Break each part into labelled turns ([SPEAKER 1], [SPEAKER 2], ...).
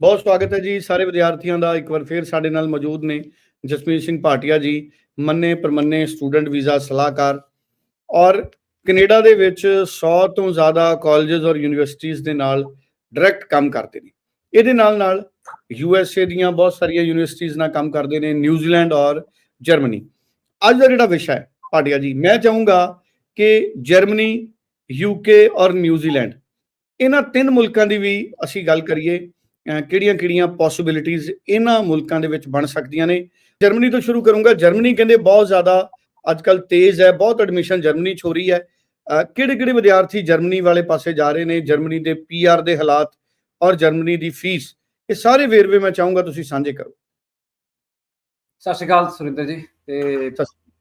[SPEAKER 1] ਬਹੁਤ ਸਵਾਗਤ ਹੈ ਜੀ ਸਾਰੇ ਵਿਦਿਆਰਥੀਆਂ ਦਾ। ਇੱਕ ਵਾਰ ਫੇਰ ਸਾਡੇ ਨਾਲ ਮੌਜੂਦ ਨੇ ਜਸਮੀਤ ਸਿੰਘ ਭਾਟੀਆ ਜੀ, ਮੰਨੇ ਪਰਮੰਨੇ ਸਟੂਡੈਂਟ ਵੀਜ਼ਾ ਸਲਾਹਕਾਰ ਔਰ ਕੈਨੇਡਾ ਦੇ ਵਿੱਚ 100 ਤੋਂ ਜ਼ਿਆਦਾ ਕਾਲਜਸ ਔਰ ਯੂਨੀਵਰਸਿਟੀਆਂ ਦੇ ਨਾਲ ਡਾਇਰੈਕਟ ਕੰਮ ਕਰਦੇ ਨੇ। ਇਹਦੇ ਨਾਲ ਨਾਲ ਯੂ ਐਸ ਏ ਦੀਆਂ ਬਹੁਤ ਸਾਰੀਆਂ ਯੂਨੀਵਰਸਿਟੀਆਂ ਨਾਲ ਕੰਮ ਕਰਦੇ ਨੇ ਨਿਊਜ਼ੀਲੈਂਡ ਔਰ ਜਰਮਨੀ ਅੱਜ ਦਾ ਜਿਹੜਾ ਵਿਸ਼ਾ ਹੈ ਭਾਟੀਆ ਜੀ, ਮੈਂ ਚਾਹੂੰਗਾ ਕਿ ਜਰਮਨੀ ਯੂਕੇ ਔਰ ਨਿਊਜ਼ੀਲੈਂਡ ਇਹਨਾਂ ਤਿੰਨ ਮੁਲਕਾਂ ਦੀ ਵੀ ਅਸੀਂ ਗੱਲ ਕਰੀਏ। ਕਿਹੜੀਆਂ-ਕਿਹੜੀਆਂ ਪੋਸਿਬਿਲਿਟੀਆਂ ਇਹਨਾਂ ਮੁਲਕਾਂ ਦੇ ਵਿੱਚ ਬਣ ਸਕਦੀਆਂ ਨੇ। ਜਰਮਨੀ ਤੋਂ ਸ਼ੁਰੂ ਕਰੂੰਗਾ। ਜਰਮਨੀ ਕਹਿੰਦੇ ਬਹੁਤ ਜ਼ਿਆਦਾ ਅੱਜਕੱਲ ਤੇਜ਼ ਹੈ ਬਹੁਤ ਐਡਮਿਸ਼ਨ ਜਰਮਨੀ ਚ ਹੋ ਰਹੀ ਹੈ। ਕਿਹੜੇ-ਕਿਹੜੇ ਵਿਦਿਆਰਥੀ ਜਰਮਨੀ ਵਾਲੇ ਪਾਸੇ ਜਾ ਰਹੇ ਨੇ? ਜਰਮਨੀ ਦੇ ਪੀਆਰ ਦੇ ਹਾਲਾਤ ਔਰ ਜਰਮਨੀ ਦੀ ਫੀਸ ਇਹ ਸਾਰੇ ਵੇਰਵੇ ਮੈਂ ਚਾਹੂੰਗਾ ਤੁਸੀਂ ਸਾਂਝੇ ਕਰੋ।
[SPEAKER 2] ਸਤਿ ਸ਼੍ਰੀ ਅਕਾਲ ਸੁਰਿੰਦਰ ਜੀ ਤੇ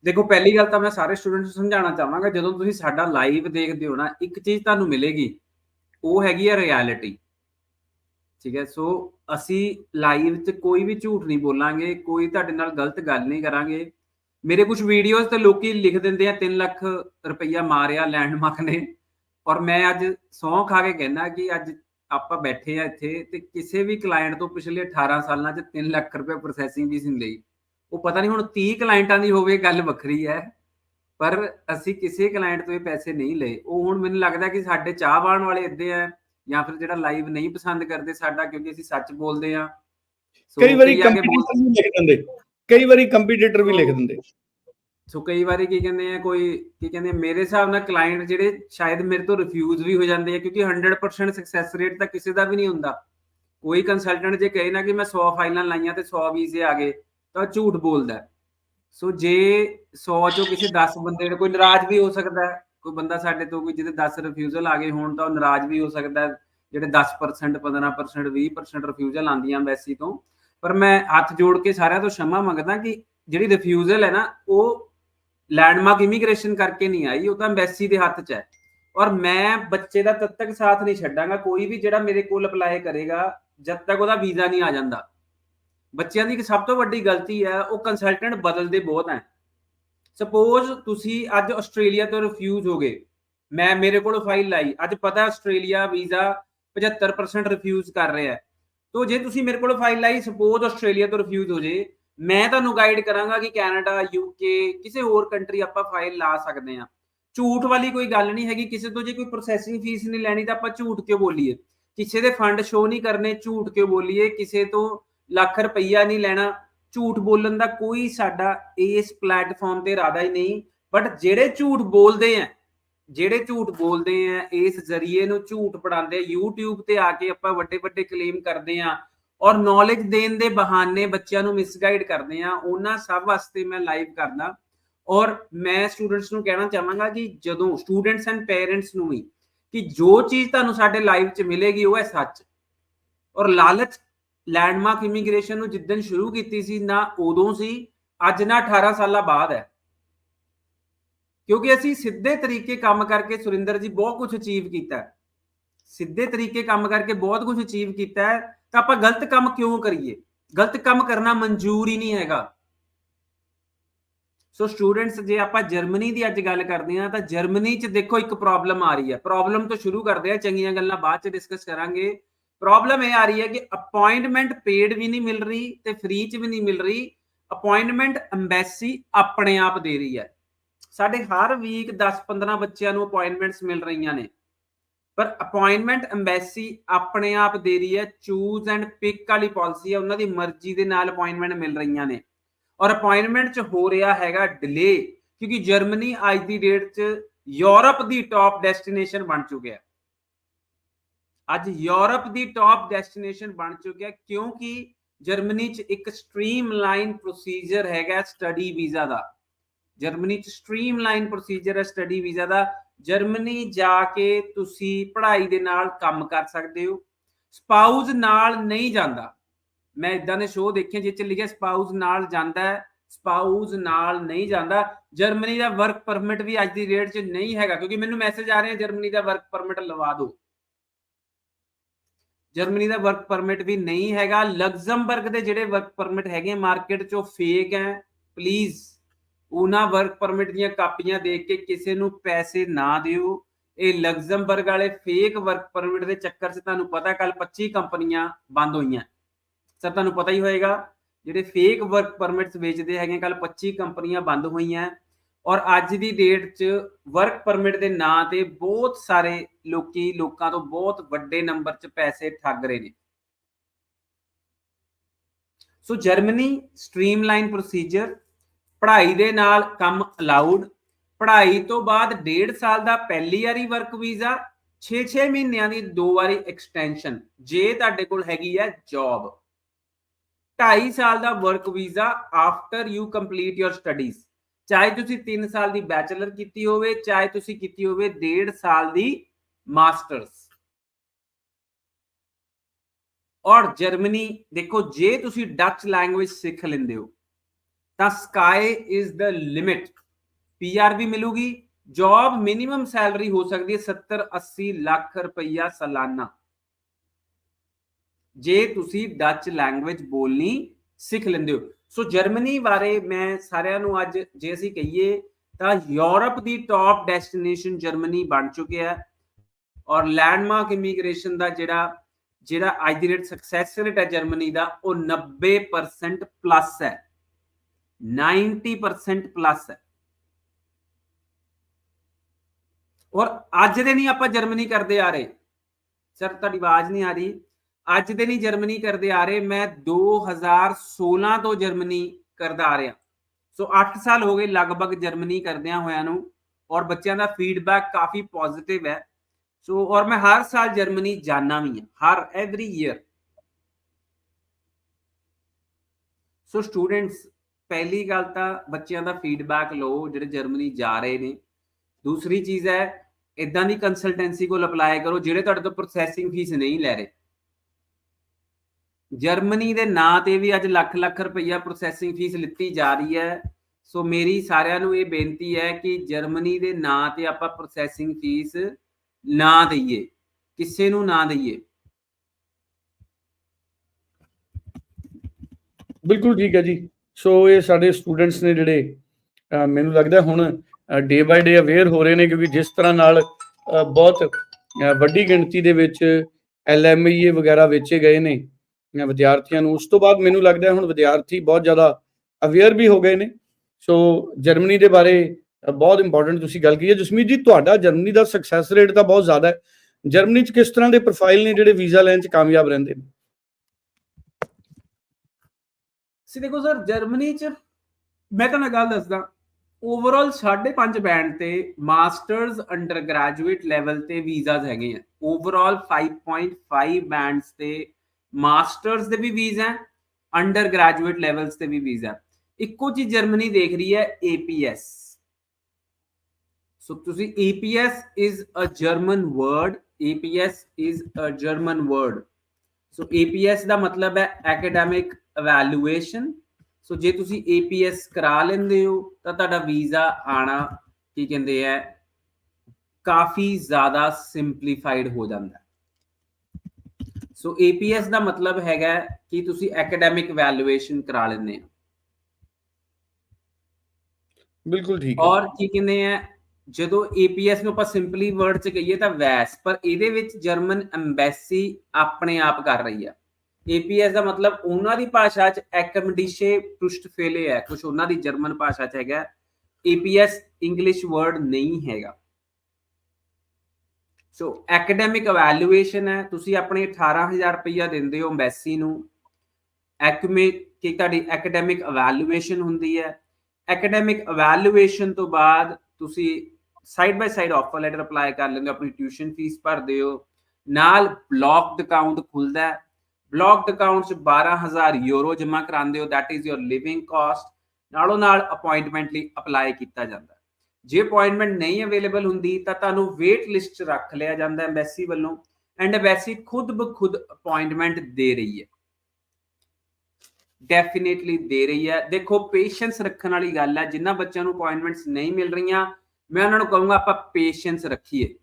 [SPEAKER 2] ਦੇਖੋ ਪਹਿਲੀ ਗੱਲ ਤਾਂ ਮੈਂ ਸਾਰੇ ਸਟੂਡੈਂਟਸ ਨੂੰ ਸਮਝਾਉਣਾ ਚਾਹਾਂਗਾ ਜਦੋਂ ਤੁਸੀਂ ਸਾਡਾ ਲਾਈਵ ਦੇਖਦੇ ਹੋ ਨਾ ਇੱਕ ਚੀਜ਼ ਤੁਹਾਨੂੰ ਮਿਲੇਗੀ ਉਹ ਹੈਗੀ ਹੈ ਰਿਐਲਿਟੀ ਠੀਕ ਹੈ, ਸੋ ਅਸੀਂ ਲਾਈਵ 'ਚ ਕੋਈ ਵੀ ਝੂਠ ਨਹੀਂ ਬੋਲਾਂਗੇ, ਕੋਈ ਤੁਹਾਡੇ ਨਾਲ ਗਲਤ ਗੱਲ ਨਹੀਂ ਕਰਾਂਗੇ। ਮੇਰੇ ਕੁਝ ਵੀਡੀਓਜ਼ ਤੇ ਲੋਕੀ ਲਿਖ ਦਿੰਦੇ ਆ 3 ਲੱਖ ਰੁਪਈਆ ਮਾਰਿਆ ਲੈਂਡਮਾਰਕ ਨੇ। ਔਰ ਮੈਂ ਅੱਜ ਸੌਂ ਖਾ ਕੇ ਕਹਿਣਾ ਕਿ ਅੱਜ ਆਪਾਂ ਬੈਠੇ ਆ ਇੱਥੇ ਤੇ ਕਿਸੇ ਵੀ ਕਲਾਇੰਟ ਤੋਂ ਪਿਛਲੇ 18 ਸਾਲਾਂ 'ਚ 3 ਲੱਖ ਰੁਪਏ ਪ੍ਰੋਸੈਸਿੰਗ ਫੀਸ ਨਹੀਂ ਲਈ। ਉਹ ਪਤਾ ਨਹੀਂ ਹੁਣ 30 ਕਲਾਇੰਟਾਂ ਦੀ ਹੋਵੇ ਗੱਲ ਵੱਖਰੀ ਹੈ, ਪਰ ਅਸੀਂ ਕਿਸੇ ਕਲਾਇੰਟ ਤੋਂ ਇਹ ਪੈਸੇ ਨਹੀਂ ਲਏ। ਉਹ ਹੁਣ ਮੈਨੂੰ ਲੱਗਦਾ ਕਿ ਸਾਡੇ ਚਾਹ ਬਾਣ ਵਾਲੇ ਇੱਦੇ ਆ ਜਾਂ ਫਿਰ ਜਿਹੜਾ ਲਾਈਵ ਨਹੀਂ ਪਸੰਦ ਕਰਦੇ ਸਾਡਾ ਕਿਉਂਕਿ ਅਸੀਂ ਸੱਚ ਬੋਲਦੇ ਆ
[SPEAKER 1] ਕਈ ਵਾਰੀ ਕੰਪੀਟੀਟਰ ਵੀ ਲਿਖ ਦਿੰਦੇ। ਕਈ ਵਾਰੀ ਕੰਪੀਟੀਟਰ ਵੀ ਲਿਖ ਦਿੰਦੇ।
[SPEAKER 2] ਸੋ ਕਈ ਵਾਰੀ ਕੀ ਕਹਿੰਦੇ ਆ ਕੋਈ ਕੀ ਕਹਿੰਦੇ ਮੇਰੇ ਹਿਸਾਬ ਨਾਲ ਕਲਾਇੰਟ ਜਿਹੜੇ ਸ਼ਾਇਦ ਮੇਰੇ ਤੋਂ ਰਿਫਿਊਜ਼ ਵੀ ਹੋ ਜਾਂਦੇ ਆ ਕਿਉਂਕਿ 100% ਸਕਸੈਸ ਰੇਟ ਤਾਂ ਕਿਸੇ ਦਾ ਵੀ ਨਹੀਂ ਹੁੰਦਾ। ਕੋਈ ਕੰਸਲਟੈਂਟ ਜੇ ਕਹੇ ਨਾ ਕਿ ਮੈਂ 100 ਫਾਈਲਾਂ ਲਾਈਆਂ ਤੇ 100 ਵੀਜ਼ੇ ਆ ਗਏ ਤਾਂ ਝੂਠ ਬੋਲਦਾ। ਸੋ ਜੇ 100 ਚੋਂ ਕਿਸੇ 10 ਬੰਦੇ ਕੋਈ ਨਾਰਾਜ਼ ਵੀ ਹੋ ਸਕਦਾ ਹੈ ਕੋਈ ਬੰਦਾ ਸਾਡੇ ਤੋਂ ਕੋਈ ਜਿਹਦੇ 10 ਰਿਫਿਊਜ਼ਲ ਆ ਗਏ ਹੋਣ ਤਾਂ ਉਹ ਨਾਰਾਜ਼ ਵੀ ਹੋ ਸਕਦਾ ਜਿਹੜੇ 10% 15% 20% ਰਿਫਿਊਜ਼ਲ ਆਂਦੀਆਂ ਐਮਬੈਸੀ ਤੋਂ। ਪਰ ਮੈਂ ਹੱਥ ਜੋੜ ਕੇ ਸਾਰਿਆਂ ਤੋਂ ਸ਼ਮਾ ਮੰਗਦਾ ਕਿ ਜਿਹੜੀ ਰਿਫਿਊਜ਼ਲ ਹੈ ਨਾ, ਉਹ ਲੈਂਡਮਾਰਕ ਇਮੀਗ੍ਰੇਸ਼ਨ ਕਰਕੇ ਨਹੀਂ ਆਈ, ਉਹ ਤਾਂ ਐਮਬੈਸੀ ਦੇ ਹੱਥ 'ਚ ਹੈ। ਔਰ ਮੈਂ ਬੱਚੇ ਦਾ ਤਦ ਤੱਕ ਸਾਥ ਨਹੀਂ ਛੱਡਾਂਗਾ, ਕੋਈ ਵੀ ਜਿਹੜਾ ਮੇਰੇ ਕੋਲ ਅਪਲਾਈ ਕਰੇਗਾ, ਜਦ ਤੱਕ ਉਹਦਾ ਵੀਜ਼ਾ ਨਹੀਂ ਆ ਜਾਂਦਾ। ਬੱਚਿਆਂ ਦੀ ਇੱਕ ਸਭ ਤੋਂ ਵੱਡੀ ਗਲਤੀ ਹੈ, ਉਹ ਕੰਸਲਟੈਂਟ ਬਦਲਦੇ ਬਹੁਤ ਹੈ। ਸਪੋਜ਼ ਤੁਸੀਂ ਅੱਜ ਆਸਟ੍ਰੇਲੀਆ ਤੋਂ ਰਿਫਿਊਜ਼ ਹੋ ਗਏ। ਮੈਂ ਮੇਰੇ ਕੋਲ ਫਾਈਲ ਲਾਈ। ਅੱਜ ਪਤਾ ਆਸਟ੍ਰੇਲੀਆ ਵੀਜ਼ਾ 75% ਰਿਫਿਊਜ਼ ਕਰ ਰਿਹਾ ਹੈ। ਤੋਂ ਜੇ ਤੁਸੀਂ ਮੇਰੇ ਕੋਲ ਫਾਈਲ ਲਾਈ ਸਪੋਜ਼ ਆਸਟ੍ਰੇਲੀਆ ਤੋਂ ਰਿਫਿਊਜ਼ ਹੋ ਜੇ, ਮੈਂ ਤੁਹਾਨੂੰ ਗਾਈਡ ਕਰਾਂਗਾ ਕਿ ਕੈਨੇਡਾ ਯੂਕੇ ਕਿਸੇ ਹੋਰ ਕੰਟਰੀ ਆਪਾਂ ਫਾਈਲ ਲਾ ਸਕਦੇ ਹਾਂ। ਝੂਠ ਵਾਲੀ ਕੋਈ ਗੱਲ ਨਹੀਂ ਹੈਗੀ। ਕਿਸੇ ਤੋਂ ਜੇ ਕੋਈ ਪ੍ਰੋਸੈਸਿੰਗ ਫੀਸ ਨਹੀਂ ਲੈਣੀ ਤਾਂ ਆਪਾਂ ਝੂਠ ਕਿਉਂ ਬੋਲੀਏ? ਕਿਸੇ ਦੇ ਫੰਡ ਸ਼ੋ ਨਹੀਂ ਕਰਨੇ, ਝੂਠ ਕਿਉਂ ਬੋਲੀਏ? ਕਿਸੇ ਤੋਂ ਲੱਖ ਰੁਪਈਆ ਨਹੀਂ ਲੈਣਾ। ਝੂਠ ਬੋਲਣ ਦਾ ਕੋਈ ਸਾਡਾ ਇਸ ਪਲੇਟਫਾਰਮ ਤੇ ਇਰਾਦਾ ਹੀ ਨਹੀਂ। ਬਟ ਜਿਹੜੇ ਝੂਠ ਬੋਲਦੇ ਆ, ਜਿਹੜੇ ਝੂਠ ਬੋਲਦੇ ਆ, ਇਸ ਜ਼ਰੀਏ ਨੂੰ ਝੂਠ ਪੜਾਉਂਦੇ YouTube ਤੇ ਆ ਕੇ ਆਪਾਂ ਵੱਡੇ ਵੱਡੇ ਕਲੇਮ ਕਰਦੇ ਆ ਔਰ ਨੌਲੇਜ ਦੇਣ ਦੇ ਬਹਾਨੇ ਬੱਚਿਆਂ ਨੂੰ ਮਿਸਗਾਈਡ ਕਰਦੇ ਆ, ਉਹਨਾਂ ਸਭ ਵਾਸਤੇ ਮੈਂ ਲਾਈਵ ਕਰਦਾ। ਔਰ ਮੈਂ ਸਟੂਡੈਂਟਸ ਨੂੰ ਕਹਿਣਾ ਚਾਹਾਂਗਾ ਕਿ ਜਦੋਂ ਸਟੂਡੈਂਟਸ ਐਂਡ ਪੇਰੈਂਟਸ ਨੂੰ ਵੀ, ਕਿ ਜੋ ਚੀਜ਼ ਤੁਹਾਨੂੰ ਸਾਡੇ ਲਾਈਵ 'ਚ ਮਿਲੇਗੀ ਉਹ ਹੈ ਸੱਚ। ਔਰ ਲਾਲਚ ਲੈਂਡਮਾਰਕ ਇਮੀਗ੍ਰੇਸ਼ਨ ਨੂੰ ਜਿੱਦਨ ਸ਼ੁਰੂ ਕੀਤੀ ਸੀ, ਨਾ ਉਦੋਂ ਸੀ, ਅੱਜ ਨਾ 18 ਸਾਲਾਂ ਬਾਅਦ ਹੈ। ਕਿਉਂਕਿ ਅਸੀਂ ਸਿੱਧੇ ਤਰੀਕੇ ਕੰਮ ਕਰਕੇ ਸੁਰਿੰਦਰ ਜੀ ਬਹੁਤ ਕੁਝ ਅਚੀਵ ਕੀਤਾ ਸਿੱਧੇ ਤਰੀਕੇ ਕੰਮ ਕਰਕੇ ਬਹੁਤ ਕੁਝ ਅਚੀਵ ਕੀਤਾ ਹੈ, ਤਾਂ ਆਪਾਂ ਗਲਤ ਕੰਮ ਕਿਉਂ ਕਰੀਏ? ਗਲਤ ਕੰਮ ਕਰਨਾ ਮਨਜ਼ੂਰ ਹੀ ਨਹੀਂ ਹੈਗਾ। ਸੋ ਸਟੂਡੈਂਟਸ ਜੇ ਆਪਾਂ ਜਰਮਨੀ ਦੀ ਅੱਜ ਗੱਲ ਕਰਦੇ ਹਾਂ, ਤਾਂ ਜਰਮਨੀ 'ਚ ਦੇਖੋ ਇੱਕ ਪ੍ਰੋਬਲਮ ਆ ਰਹੀ ਹੈ। ਪ੍ਰੋਬਲਮ ਤੋਂ ਸ਼ੁਰੂ ਕਰਦੇ ਆ ਚੰਗੀਆਂ ਗੱਲਾਂ ਬਾਅਦ 'ਚ ਡਿਸਕਸ ਕਰਾਂਗੇ। ਪ੍ਰੋਬਲਮ ਇਹ ਆ ਰਹੀ ਹੈ ਕਿ ਅਪਾਇੰਟਮੈਂਟ ਪੇਡ ਵੀ ਨਹੀਂ ਮਿਲ ਰਹੀ ਤੇ ਫ੍ਰੀ 'ਚ ਵੀ ਨਹੀਂ ਮਿਲ ਰਹੀ। ਅਪਾਇੰਟਮੈਂਟ ਐਮਬੈਸੀ ਆਪਣੇ ਆਪ ਦੇ ਰਹੀ ਹੈ। ਸਾਡੇ ਹਰ ਵੀਕ 10-15 ਬੱਚਿਆਂ ਨੂੰ ਅਪਾਇੰਟਮੈਂਟਸ ਮਿਲ ਰਹੀਆਂ ਨੇ। ਪਰ ਅਪਾਇੰਟਮੈਂਟ ਐਮਬੈਸੀ ਆਪਣੇ ਆਪ ਦੇ ਰਹੀ ਹੈ। ਚੂਜ਼ ਐਂਡ ਪਿਕ ਵਾਲੀ ਪਾਲਿਸੀ ਹੈ। ਉਹਨਾਂ ਦੀ ਮਰਜ਼ੀ ਦੇ ਨਾਲ ਅਪਾਇੰਟਮੈਂਟ ਮਿਲ ਰਹੀਆਂ ਨੇ। ਔਰ ਅਪਾਇੰਟਮੈਂਟ 'ਚ ਹੋ ਰਿਹਾ ਹੈਗਾ ਡਿਲੇ ਕਿਉਂਕਿ ਜਰਮਨੀ ਅੱਜ ਦੀ ਡੇਟ 'ਚ ਯੂਰਪ ਦੀ ਟਾਪ ਡੈਸਟੀਨੇਸ਼ਨ ਬਣ ਚੁੱਕਿਆ। ਅੱਜ ਯੂਰਪ ਦੀ ਟਾਪ ਡੈਸਟੀਨੇਸ਼ਨ ਬਣ ਚੁੱਕਿਆ ਕਿਉਂਕਿ ਜਰਮਨੀ 'ਚ ਇੱਕ ਸਟ੍ਰੀਮਲਾਈਨ ਪ੍ਰੋਸੀਜਰ ਹੈਗਾ ਸਟੱਡੀ ਵੀਜ਼ਾ ਦਾ। ਜਰਮਨੀ 'ਚ ਸਟ੍ਰੀਮਲਾਈਨ ਪ੍ਰੋਸੀਜਰ ਹੈ ਸਟੱਡੀ ਵੀਜ਼ਾ ਦਾ। ਜਰਮਨੀ ਜਾ ਕੇ ਤੁਸੀਂ ਪੜ੍ਹਾਈ ਦੇ ਨਾਲ ਕੰਮ ਕਰ ਸਕਦੇ ਹੋ। ਸਪਾਊਸ ਨਾਲ ਨਹੀਂ ਜਾਂਦਾ। ਮੈਂ ਇਦਾਂ ਦੇ ਸ਼ੋਅ ਦੇਖੇ ਜਿੱਥੇ ਲਿਖਿਆ ਸਪਾਊਸ ਨਾਲ ਜਾਂਦਾ ਹੈ ਸਪਾਊਸ ਨਾਲ ਨਹੀਂ ਜਾਂਦਾ। ਜਰਮਨੀ ਦਾ ਵਰਕ ਪਰਮਿਟ ਵੀ ਅੱਜ ਦੀ ਡੇਟ 'ਚ ਨਹੀਂ ਹੈਗਾ ਕਿਉਂਕਿ ਮੈਨੂੰ ਮੈਸੇਜ ਆ ਰਹੇ ਆ ਜਰਮਨੀ ਦਾ ਵਰਕ ਪਰਮਿਟ ਲਵਾ ਦਿਓ। ਜਰਮਨੀ ਦਾ ਵਰਕ ਪਰਮਿਟ ਵੀ ਨਹੀਂ ਹੈਗਾ। ਲਗਜ਼ਮਬਰਗ ਦੇ ਜਿਹੜੇ ਵਰਕ ਪਰਮਿਟ ਹੈਗੇ ਮਾਰਕੀਟ 'ਚੋਂ ਫੇਕ ਹੈ। ਪਲੀਜ਼ ਉਹਨਾਂ ਵਰਕ ਪਰਮਿਟ ਦੀਆਂ ਕਾਪੀਆਂ ਦੇਖ ਕੇ ਕਿਸੇ ਨੂੰ ਪੈਸੇ ਨਾ ਦਿਓ। ਇਹ ਲਗਜ਼ਮਬਰਗ ਵਾਲੇ ਫੇਕ ਵਰਕ ਪਰਮਿਟ ਦੇ ਚੱਕਰ 'ਚ ਤੁਹਾਨੂੰ ਪਤਾ ਕੱਲ 25 ਕੰਪਨੀਆਂ ਬੰਦ ਹੋਈਆਂ। ਸਰ, ਤੁਹਾਨੂੰ ਪਤਾ ਹੀ ਹੋਏਗਾ, ਜਿਹੜੇ ਫੇਕ ਵਰਕ ਪਰਮਿਟਸ ਵੇਚਦੇ ਹੈਗੇ ਕੱਲ 25 ਕੰਪਨੀਆਂ ਬੰਦ ਹੋਈਆਂ। ਔਰ ਅੱਜ ਦੀ ਡੇਟ 'ਚ ਵਰਕ ਪਰਮਿਟ ਦੇ ਨਾਂ ਤੇ ਬਹੁਤ ਸਾਰੇ ਲੋਕੀ ਲੋਕਾਂ ਤੋਂ ਬਹੁਤ ਵੱਡੇ ਨੰਬਰ 'ਚ ਪੈਸੇ ਠੱਗ ਰਹੇ ਨੇ। ਸੋ ਜਰਮਨੀ ਸਟ੍ਰੀਮਲਾਈਨ ਪ੍ਰੋਸੀਜਰ ਪੜ੍ਹਾਈ ਦੇ ਨਾਲ ਕੰਮ ਅਲਾਉਡ ਪੜ੍ਹਾਈ ਤੋਂ ਬਾਅਦ 1.5 ਸਾਲ ਦਾ ਪਹਿਲੀ ਵਾਰੀ ਵਰਕ ਵੀਜ਼ਾ 6-6 ਮਹੀਨਿਆਂ ਦੀ ਦੋ ਵਾਰੀ ਐਕਸਟੈਂਸ਼ਨ ਜੇ ਤੁਹਾਡੇ ਕੋਲ ਹੈਗੀ ਹੈ ਜੌਬ 2.5 ਸਾਲ ਦਾ work visa after you complete your studies ਚਾਹੇ ਤੁਸੀਂ 3 ਸਾਲ ਦੀ ਬੈਚਲਰ ਕੀਤੀ ਹੋਵੇ, ਚਾਹੇ ਤੁਸੀਂ ਕੀਤੀ ਹੋਵੇ 1.5 ਸਾਲ ਦੀ ਮਾਸਟਰਸ ਔਰ ਜਰਮਨੀ, ਦੇਖੋ, ਜੇ ਤੁਸੀਂ ਡੱਚ ਲੈਂਗੁਏਜ ਸਿੱਖ ਲੈਂਦੇ ਹੋ, ਤਾਂ sky is the limit PR ਵੀ ਮਿਲੂਗੀ ਜੌਬ ਮਿਨੀਮਮ ਸੈਲਰੀ ਹੋ ਸਕਦੀ ਹੈ 70 80 ਲੱਖ ਰੁਪਈਆ ਸਾਲਾਨਾ। ਜੇ ਤੁਸੀਂ ਡੱਚ ਲੈਂਗੁਏਜ ਬੋਲਣੀ ਸਿੱਖ ਲੈਂਦੇ ਹੋ ਸੋ ਜਰਮਨੀ ਬਾਰੇ ਮੈਂ ਸਾਰਿਆਂ ਨੂੰ ਅੱਜ ਜੇ ਅਸੀਂ ਕਹੀਏ ਤਾਂ ਯੂਰਪ ਦੀ ਟਾਪ ਡੈਸਟੀਨੇਸ਼ਨ ਜਰਮਨੀ ਬਣ ਚੁੱਕਿਆ ਹੈ ਔਰ ਲੈਂਡਮਾਰਕ ਇਮੀਗ੍ਰੇਸ਼ਨ ਦਾ ਜਿਹੜਾ ਜਿਹੜਾ ਅੱਜ ਦੀ ਰੇਟ ਸਕਸੈਸ ਰੇਟ ਹੈ ਜਰਮਨੀ ਦਾ, ਉਹ 90% ਪਲੱਸ ਹੈ। 90% ਪਲੱਸ ਹੈ। ਔਰ ਅੱਜ ਦੇ ਨਹੀਂ ਆਪਾਂ ਜਰਮਨੀ ਕਰਦੇ ਆ ਰਹੇ। ਸਰ ਤੁਹਾਡੀ ਆਵਾਜ਼ ਨਹੀਂ ਆ ਰਹੀ। ਅੱਜ ਦੇ ਨਹੀਂ ਜਰਮਨੀ ਕਰਦੇ ਆ ਰਹੇ, ਮੈਂ 2016 ਤੋਂ ਜਰਮਨੀ ਕਰਦਾ ਆ ਰਿਹਾ। ਸੋ 8 ਸਾਲ ਹੋ ਗਏ ਲਗਭਗ ਜਰਮਨੀ ਕਰਦਿਆਂ ਹੋਇਆਂ ਨੂੰ ਔਰ ਬੱਚਿਆਂ ਦਾ ਫੀਡਬੈਕ ਕਾਫੀ ਪੋਜ਼ਿਟਿਵ ਹੈ। ਸੋ ਔਰ ਮੈਂ ਹਰ ਸਾਲ ਜਰਮਨੀ ਜਾਣਾ ਵੀ ਹਾਂ, ਹਰ ਐਵਰੀ ਈਅਰ ਸੋ ਸਟੂਡੈਂਟਸ ਪਹਿਲੀ ਗੱਲ ਤਾਂ ਬੱਚਿਆਂ ਦਾ ਫੀਡਬੈਕ ਲਓ, ਜਿਹੜੇ ਜਰਮਨੀ ਜਾ ਰਹੇ ਨੇ। ਦੂਸਰੀ ਚੀਜ਼ ਹੈ ਇਦਾਂ ਦੀ ਕੰਸਲਟੈਂਸੀ ਕੋਲ ਅਪਲਾਈ ਕਰੋ, ਜਿਹੜੇ ਤੁਹਾਡੇ ਤੋਂ ਪ੍ਰੋਸੈਸਿੰਗ ਫੀਸ ਨਹੀਂ ਲੈ ਰਹੇ। ਜਰਮਨੀ ਦੇ ਨਾਂ ਤੇ ਵੀ ਅੱਜ ਲੱਖ ਲੱਖ ਰੁਪਈਆ ਪ੍ਰੋਸੈਸਿੰਗ ਫੀਸ ਲਿੱਤੀ ਜਾ ਰਹੀ ਹੈ। ਸੋ ਮੇਰੀ ਸਾਰਿਆਂ ਨੂੰ ਇਹ ਬੇਨਤੀ ਹੈ ਕਿ ਜਰਮਨੀ ਦੇ ਨਾਂ ਤੇ ਆਪਾਂ ਪ੍ਰੋਸੈਸਿੰਗ ਫੀਸ ਨਾ ਦਈਏ। ਕਿਸੇ ਨੂੰ ਨਾ ਦਈਏ।
[SPEAKER 1] ਬਿਲਕੁਲ ਠੀਕ ਹੈ ਜੀ। ਸੋ ਇਹ ਸਾਡੇ ਸਟੂਡੈਂਟਸ ਨੇ ਜਿਹੜੇ ਮੈਨੂੰ ਲੱਗਦਾ ਹੁਣ ਡੇ ਬਾਈ ਡੇ ਅਵੇਅਰ ਹੋ ਰਹੇ ਨੇ ਕਿਉਂਕਿ ਜਿਸ ਤਰ੍ਹਾਂ ਨਾਲ ਬਹੁਤ ਵੱਡੀ ਗਿਣਤੀ ਦੇ ਵਿੱਚ ਐਲਐਮਈਏ ਵਗੈਰਾ ਵੇਚੇ ਗਏ ਨੇ। ਵਿਦਿਆਰਥੀਆਂ ਨੂੰ, ਉਸ ਤੋਂ ਬਾਅਦ ਮੈਨੂੰ ਲੱਗਦਾ ਹੁਣ ਵਿਦਿਆਰਥੀ ਬਹੁਤ ਜ਼ਿਆਦਾ ਅਵੇਅਰ ਵੀ ਹੋ ਗਏ ਨੇ। ਸੋ ਜਰਮਨੀ ਦੇ ਬਾਰੇ ਬਹੁਤ ਇੰਪੋਰਟੈਂਟ ਤੁਸੀਂ ਗੱਲ ਕੀਤੀ ਹੈ। ਜਸਮੀਤ ਜੀ, ਤੁਹਾਡਾ ਜਰਮਨੀ ਦਾ ਸਕਸੈਸ ਰੇਟ ਤਾਂ ਬਹੁਤ ਜ਼ਿਆਦਾ ਹੈ। ਜਰਮਨੀ 'ਚ ਕਿਸ ਤਰ੍ਹਾਂ ਦੇ ਪ੍ਰੋਫਾਈਲ ਨੇ ਜਿਹੜੇ ਵੀਜ਼ਾ ਲੈਣ 'ਚ ਕਾਮਯਾਬ ਰਹਿੰਦੇ ਨੇ?
[SPEAKER 2] ਸੀ ਦੇਖੋ ਸਰ, ਜਰਮਨੀ ਚ ਮੈਂ ਤੁਹਾਨੂੰ ਗੱਲ ਦੱਸਦਾ। ਓਵਰਆਲ 5.5 ਬੈਂਡ ਤੇ ਮਾਸਟਰਸ ਅੰਡਰ ਗ੍ਰੈਜੂਏਟ ਲੈਵਲ ਤੇ ਵੀਜ਼ਾਸ ਹੈਗੇ ਆ। ਓਵਰਆਲ 5.5 ਬੈਂਡਸ ਤੇ ਮਾਸਟਰਸ ਦੇ ਵੀ ਵੀਜ਼ਾ ਹੈ ਅੰਡਰ ਗ੍ਰੈਜੂਏਟ ਲੈਵਲਸ ਤੇ ਵੀ ਵੀਜ਼ਾ ਇੱਕੋ ਚੀਜ਼ ਜਰਮਨੀ ਦੇਖ ਰਹੀ ਹੈ APS ਸੋ ਤੁਸੀਂ APS is a German word APS is a German word so APS ਦਾ ਮਤਲਬ ਹੈ ਐਕੈਡੈਮਿਕ ਇਵੈਲੂਏਸ਼ਨ ਸੋ ਜੇ ਤੁਸੀਂ APS ਕਰਾ ਲੈਂਦੇ ਹੋ, ਤਾਂ ਤੁਹਾਡਾ ਵੀਜ਼ਾ ਆਣਾ, ਕੀ ਕਹਿੰਦੇ ਆ ਕਾਫੀ ਜ਼ਿਆਦਾ ਸਿੰਪਲੀਫਾਈਡ ਹੋ ਜਾਂਦਾ ਸੋ APS ਦਾ ਮਤਲਬ ਹੈਗਾ ਕਿ ਤੁਸੀਂ ਐਕੈਡੈਮਿਕ ਇਵੈਲੂਏਸ਼ਨ ਕਰਾ ਲੈਂਦੇ ਹੋ।
[SPEAKER 1] ਬਿਲਕੁਲ ਠੀਕ ਹੈ।
[SPEAKER 2] ਔਰ ਕੀ ਕਹਿੰਦੇ ਆ ਜਦੋਂ APS ਨੂੰ ਆਪਾਂ ਸਿੰਪਲੀ ਵਰਡ ਚ ਕਹੀਏ ਤਾਂ ਵੈਸ ਪਰ ਇਹਦੇ ਵਿੱਚ ਜਰਮਨ ਐਮਬੈਸੀ ਆਪਣੇ ਆਪ ਕਰ ਰਹੀ ਆ। APS ਦਾ ਮਤਲਬ ਉਹਨਾਂ ਦੀ ਭਾਸ਼ਾ ਚ ਐਕਮਡਿਸ਼ੇ ਪૃਸ਼ਟਫੇਲੇ ਹੈ। ਕੁਝ ਉਹਨਾਂ ਦੀ ਜਰਮਨ ਭਾਸ਼ਾ ਚ ਹੈਗਾ। APS ਇੰਗਲਿਸ਼ ਵਰਡ ਨਹੀਂ ਹੈਗਾ। ਸੋ ਐਕੈਡੈਮਿਕ ਇਵੈਲੂਏਸ਼ਨ ਹੈ, ਤੁਸੀਂ ਆਪਣੇ 18000 ਰੁਪਇਆ ਦਿੰਦੇ ਹੋ ਐਮਬੈਸੀ ਨੂੰ। ਐਕਮੇ ਕਿ ਤੁਹਾਡੀ ਐਕੈਡੈਮਿਕ ਇਵੈਲੂਏਸ਼ਨ ਹੁੰਦੀ ਹੈ। ਐਕੈਡੈਮਿਕ ਇਵੈਲੂਏਸ਼ਨ ਤੋਂ ਬਾਅਦ ਤੁਸੀਂ side by side offer letter apply ਕਰ ਲੈਂਦੇ ਹੋ, ਆਪਣੀ ਟਿਊਸ਼ਨ ਫੀਸ ਭਰਦੇ ਹੋ। ਨਾਲ ਬਲੌਕਡ ਅਕਾਊਂਟ ਖੁੱਲਦਾ ਹੈ। ਬਲੌਕਡ ਅਕਾਊਂਟ 'ਚ 12000 ਯੂਰੋ ਜਮ੍ਹਾਂ ਕਰਾਉਂਦੇ ਹੋ that is your living cost ਨਾਲੋਂ ਨਾਲ ਅਪਾਇੰਟਮੈਂਟ ਲਈ ਅਪਲਾਈ ਕੀਤਾ ਜਾਂਦਾ ਜੇ ਅਪਾਇੰਟਮੈਂਟ ਨਹੀਂ ਅਵੇਲੇਬਲ ਹੁੰਦੀ ਤਾਂ ਤੁਹਾਨੂੰ ਵੇਟ ਲਿਸਟ 'ਚ ਰੱਖ ਲਿਆ ਜਾਂਦਾ ਐਮਬੈਸੀ ਵੱਲੋਂ ਐਂਡ ਐਮਬੈਸੀ ਖੁਦ ਬਖੁਦ ਅਪਾਇੰਟਮੈਂਟ ਦੇ ਰਹੀ ਹੈ। ਡੈਫੀਨੇਟਲੀ ਦੇ ਰਹੀ ਹੈ। ਦੇਖੋ ਪੇਸ਼ੈਂਸ ਰੱਖਣ ਵਾਲੀ ਗੱਲ ਹੈ। ਜਿੰਨਾ ਬੱਚਿਆਂ ਨੂੰ ਅਪਾਇੰਟਮੈਂਟਸ ਨਹੀਂ ਮਿਲ ਰਹੀਆਂ, ਮੈਂ ਉਹਨਾਂ ਨੂੰ ਕਹੂੰਗਾ ਆਪਾਂ ਪੇਸ਼ੈਂਸ ਰੱਖੀਏ।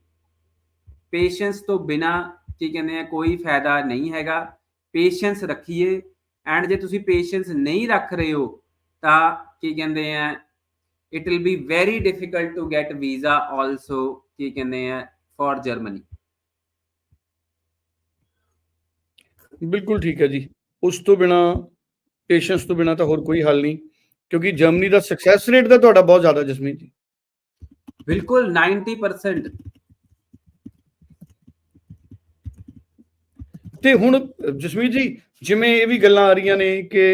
[SPEAKER 2] ਪੇਸ਼ੈਂਸ ਤੋਂ ਬਿਨਾ ਕੀ ਕਹਿੰਦੇ ਆ, ਕੋਈ ਫਾਇਦਾ ਨਹੀਂ ਹੈਗਾ। ਪੇਸ਼ੈਂਸ ਰੱਖੀਏ। ਐਂਡ ਜੇ ਤੁਸੀਂ ਪੇਸ਼ੈਂਸ ਨਹੀਂ ਰੱਖ ਰਹੇ ਹੋ, ਤਾਂ ਕੀ ਕਹਿੰਦੇ ਆ it will be very difficult to get visa also ਕੀ ਕਹਿੰਦੇ ਆ ਫॉर ਜਰਮਨੀ
[SPEAKER 1] ਬਿਲਕੁਲ ਠੀਕ ਹੈ ਜੀ। ਉਸ ਤੋਂ ਬਿਨਾ ਪੇਸ਼ੈਂਸ ਤੋਂ ਬਿਨਾ ਤਾਂ ਹੋਰ ਕੋਈ ਹੱਲ ਨਹੀਂ ਕਿਉਂਕਿ ਜਰਮਨੀ ਦਾ ਸਕਸੈਸ ਰੇਟ ਤਾਂ ਤੁਹਾਡਾ ਬਹੁਤ ਜ਼ਿਆਦਾ ਜਸਮੀਤ ਜੀ।
[SPEAKER 2] ਬਿਲਕੁਲ 90%
[SPEAKER 1] ਤੇ ਹੁਣ ਜਸਮੀਤ ਜੀ ਜਿਵੇਂ ਇਹ ਵੀ ਗੱਲਾਂ ਆ ਰਹੀਆਂ ਨੇ ਕਿ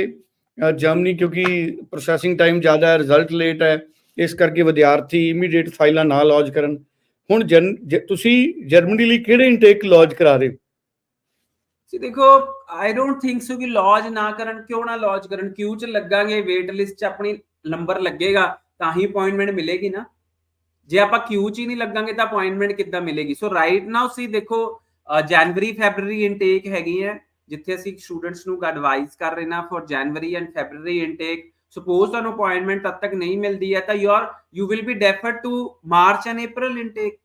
[SPEAKER 1] ਜਰਮਨੀ ਕਿਉਂਕਿ ਪ੍ਰੋਸੈਸਿੰਗ ਟਾਈਮ ਜ਼ਿਆਦਾ ਹੈ ਰਿਜ਼ਲਟ ਲੇਟ ਹੈ, ਇਸ ਕਰਕੇ ਵਿਦਿਆਰਥੀ ਇਮੀਡੀਏਟ ਫਾਈਲਾਂ ਨਾ ਲੌਂਚ ਕਰਨ। ਹੁਣ ਤੁਸੀਂ ਜਰਮਨੀ ਲਈ ਕਿਹੜੇ ਇਨਟੇਕ ਲੌਂਚ ਕਰਾ ਰਹੇ ਹੋ?
[SPEAKER 2] ਜੀ ਦੇਖੋ ਆਈ ਡੋਨਟ ਥਿੰਕ ਸੋ ਕਿ ਲੌਜ ਨਾ ਕਰਨ, ਕਿਉਂ ਨਾ ਲੌਜ ਕਰਨ? ਕਿਊ ਚ ਲੱਗਾਂਗੇ ਵੇਟ ਲਿਸਟ ਚ ਆਪਣੀ ਨੰਬਰ ਲੱਗੇਗਾ, ਤਾਂ ਹੀ ਅਪਾਇੰਟਮੈਂਟ ਮਿਲੇਗੀ ਨਾ। ਜੇ ਆਪਾਂ ਕਿਊ ਚ ਹੀ ਨਹੀਂ ਲੱਗਾਂਗੇ, ਤਾਂ ਅਪਾਇੰਟਮੈਂਟ ਕਿੱਦਾਂ ਮਿਲੇਗੀ? ਸੋ ਰਾਈਟ ਨਾਓ ਸੀ ਦੇਖੋ ਜਨਵਰੀ ਫੈਬਰੂਰੀ ਇਨਟੇਕ ਹੈਗੀ ਹੈ। ਜਿੱਥੇ ਅਸੀਂ ਸਟੂਡੈਂਟਸ ਨੂੰ ਐਡਵਾਈਸ ਕਰ ਰਹੇ ਨਾ for January and February intake suppose ਤੁਹਾਨੂੰ ਅਪਾਇੰਟਮੈਂਟ ਤਦ ਤੱਕ ਨਹੀਂ ਮਿਲਦੀ ਹੈ ਤਾਂ your you will be deferred to March and April intake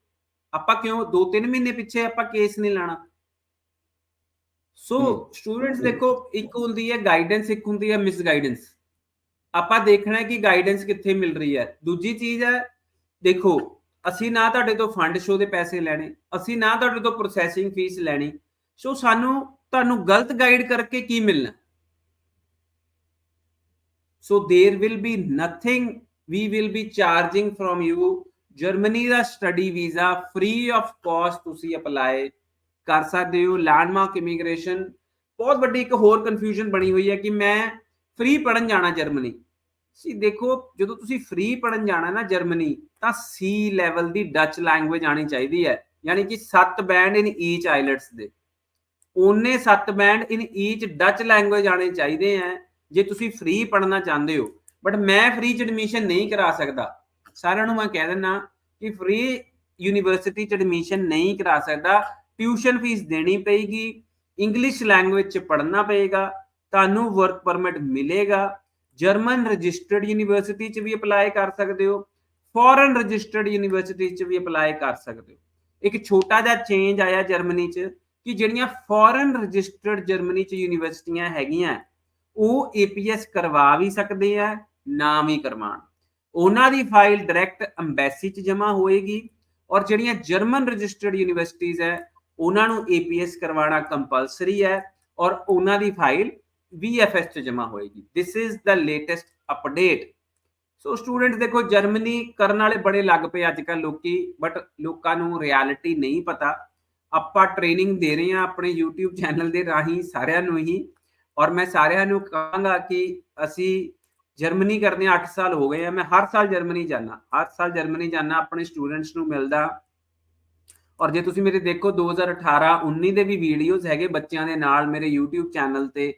[SPEAKER 2] ਆਪਾਂ ਕਿਉਂ? 2-3 ਮਹੀਨੇ ਪਿੱਛੇ ਆਪਾਂ ਕੇਸ ਨਹੀਂ ਲਾਣਾ। ਸੋ। ਸਟੂਡੈਂਟਸ ਦੇਖੋ ਇੱਕ ਹੁੰਦੀ ਹੈ ਗਾਈਡੈਂਸ ਇੱਕ ਹੁੰਦੀ ਹੈ ਮਿਸ ਗਾਈਡੈਂਸ ਆਪਾਂ ਦੇਖਣਾ ਹੈ ਕਿ ਗਾਈਡੈਂਸ ਕਿੱਥੇ ਮਿਲ ਰਹੀ ਹੈ। ਦੂਜੀ ਚੀਜ਼ ਹੈ ਦੇਖੋ ਅਸੀਂ ਨਾ ਤੁਹਾਡੇ ਤੋਂ ਫੰਡ ਸ਼ੋ ਦੇ ਪੈਸੇ ਲੈਣੇ ਅਸੀਂ ਨਾ ਤੁਹਾਡੇ ਤੋਂ ਪ੍ਰੋਸੈਸਿੰਗ ਫੀਸ ਲੈਣੀ। ਸੋ ਸਾਨੂੰ ਤੁਹਾਨੂੰ ਗਲਤ ਗਾਈਡ ਕਰਕੇ ਕੀ ਮਿਲਣਾ so there will be nothing we will be charging from you Germany the study visa free of cost ਤੁਸੀਂ ਅਪਲਾਈ ਕਰ ਸਕਦੇ ਹੋ ਲੈਂਡਮਾਰਕ ਇਮੀਗ੍ਰੇਸ਼ਨ ਬਹੁਤ ਵੱਡੀ ਇੱਕ ਹੋਰ ਕਨਫਿਊਜ਼ਨ ਬਣੀ ਹੋਈ ਹੈ ਕਿ ਮੈਂ ਫ੍ਰੀ ਪੜਨ ਜਾਣਾ ਜਰਮਨੀ ਸੀ ਦੇਖੋ ਜਦੋਂ ਤੁਸੀਂ ਫ੍ਰੀ ਪੜਨ ਜਾਣਾ ਨਾ ਜਰਮਨੀ ਤਾਂ ਸੀ ਲੈਵਲ ਦੀ ਡੱਚ ਲੈਂਗੁਏਜ ਆਣੀ ਚਾਹੀਦੀ ਹੈ ਯਾਨੀ ਕਿ 7 ਬੈਂਡ ਇਨ ਈਚ ਆਈਲਟਸ ਦੇ ਉਹਨੇ 7 band in each Dutch language ਆਣੇ ਚਾਹੀਦੇ ਆ ਜੇ ਤੁਸੀਂ ਫ੍ਰੀ ਪੜਨਾ ਚਾਹੁੰਦੇ ਹੋ। ਬਟ ਮੈਂ ਫ੍ਰੀ ਚ ਐਡਮਿਸ਼ਨ ਨਹੀਂ ਕਰਾ ਸਕਦਾ। ਸਾਰਿਆਂ ਨੂੰ ਮੈਂ ਕਹਿ ਦਿੰਨਾ ਕਿ ਫ੍ਰੀ ਯੂਨੀਵਰਸਿਟੀ ਚ ਐਡਮਿਸ਼ਨ ਨਹੀਂ ਕਰਾ ਸਕਦਾ। ਟਿਊਸ਼ਨ ਫੀਸ ਦੇਣੀ ਪਏਗੀ ਇੰਗਲਿਸ਼ ਲੈਂਗੁਏਜ ਚ ਪੜ੍ਹਨਾ ਪਏਗਾ, ਤੁਹਾਨੂੰ ਵਰਕ ਪਰਮਿਟ ਮਿਲੇਗਾ। ਜਰਮਨ ਰਜਿਸਟਰਡ ਯੂਨੀਵਰਸਿਟੀ ਚ ਵੀ ਅਪਲਾਈ ਕਰ ਸਕਦੇ ਹੋ ਫੋਰਨ ਰਜਿਸਟਰਡ ਯੂਨੀਵਰਸਿਟੀ ਚ ਵੀ ਅਪਲਾਈ ਕਰ ਸਕਦੇ ਹੋ। ਇੱਕ ਛੋਟਾ ਜਿਹਾ ਚੇਂਜ ਆਇਆ ਜਰਮਨੀ ਚ ਕਿ ਜਿਹੜੀਆਂ ਫੋਰਨ ਰਜਿਸਟਰਡ ਜਰਮਨੀ ਚ ਯੂਨੀਵਰਸਿਟੀਆਂ ਹੈਗੀਆਂ, ਉਹ ਏਪੀਐਸ ਕਰਵਾ ਵੀ ਸਕਦੇ ਆ, ਨਾ ਵੀ ਕਰਵਾਉਣ। ਉਹਨਾਂ ਦੀ ਫਾਈਲ ਡਾਇਰੈਕਟ ਐਮਬੈਸੀ ਚ ਜਮ੍ਹਾਂ ਹੋਏਗੀ ਔਰ ਜਿਹੜੀਆਂ ਜਰਮਨ ਰਜਿਸਟਰਡ ਯੂਨੀਵਰਸਿਟੀਆਂ ਹੈ, ਉਹਨਾਂ ਨੂੰ ਏਪੀਐਸ ਕਰਵਾਉਣਾ ਕੰਪਲਸਰੀ ਹੈ ਔਰ ਉਹਨਾਂ ਦੀ ਫਾਈਲ VFS ਚ ਜਮ੍ਹਾਂ ਹੋਏਗੀ। This is the latest update so student ਦੇਖੋ ਜਰਮਨੀ ਕਰਨ ਵਾਲੇ ਬੜੇ ਲੱਗ ਪਏ ਅੱਜ ਕੱਲ ਲੋਕੀ ਬਟ ਲੋਕਾਂ ਨੂੰ ਰਿਐਲਿਟੀ ਨਹੀਂ ਪਤਾ। ਆਪਾਂ ਟ੍ਰੇਨਿੰਗ ਦੇ ਰਹੇ ਹਾਂ ਆਪਣੇ YouTube ਚੈਨਲ ਦੇ ਰਾਹੀਂ ਸਾਰਿਆਂ ਨੂੰ ਹੀ ਔਰ ਮੈਂ ਸਾਰਿਆਂ ਨੂੰ ਕਹਾਂਗਾ ਕਿ ਅਸੀਂ ਜਰਮਨੀ ਕਰਦੇ 8 ਸਾਲ ਹੋ ਗਏ ਆ, ਮੈਂ ਹਰ ਸਾਲ ਜਰਮਨੀ ਜਾਣਾ ਹਰ ਸਾਲ ਜਰਮਨੀ ਜਾਣਾ ਆਪਣੇ ਸਟੂਡੈਂਟਸ ਨੂੰ ਮਿਲਦਾ। ਔਰ ਜੇ ਤੁਸੀਂ ਮੇਰੇ ਦੇਖੋ 2018 19 ਦੇ ਵੀ ਵੀਡੀਓਜ਼ ਹੈਗੇ ਬੱਚਿਆਂ ਦੇ ਨਾਲ ਮੇਰੇ YouTube ਚੈਨਲ ਤੇ,